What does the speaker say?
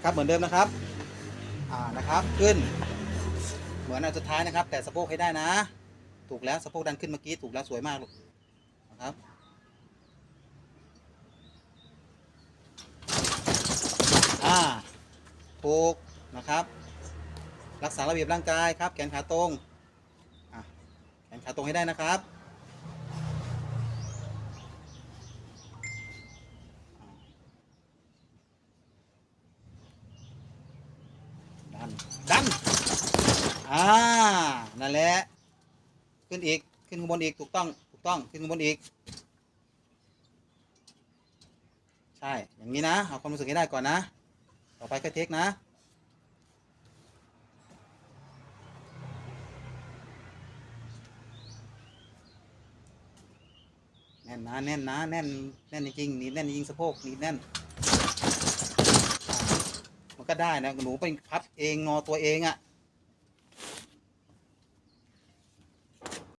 นะครับเหมือนเดิมนะครับอ่านะครับขึ้น เหมือนอันสุดท้ายนะครับ แต่สะโพกให้ได้นะ ถูกแล้วสะโพกดันขึ้นเมื่อกี้ถูกแล้วสวยมากลูกนะครับอ่าถูกนะครับ รักษาระเบียบร่างกายครับ แขนขาตรงอะแขนขาตรงให้ได้นะครับ ดันดันอ่านั่นแหละขึ้นอีกขึ้นข้างบนอีกถูกต้องถูกต้องขึ้นข้างบนอีก ใช่ อย่างนี้นะเอาความรู้สึกให้ได้ก่อนนะ ต่อไปค่อยเทคนะแน่นนะแน่นนะแน่นแน่นจริงๆนีบแน่นจริงสะโพกนีบแน่น ก็ได้นะหนูไปพับเองงอตัวเองอะ่ะ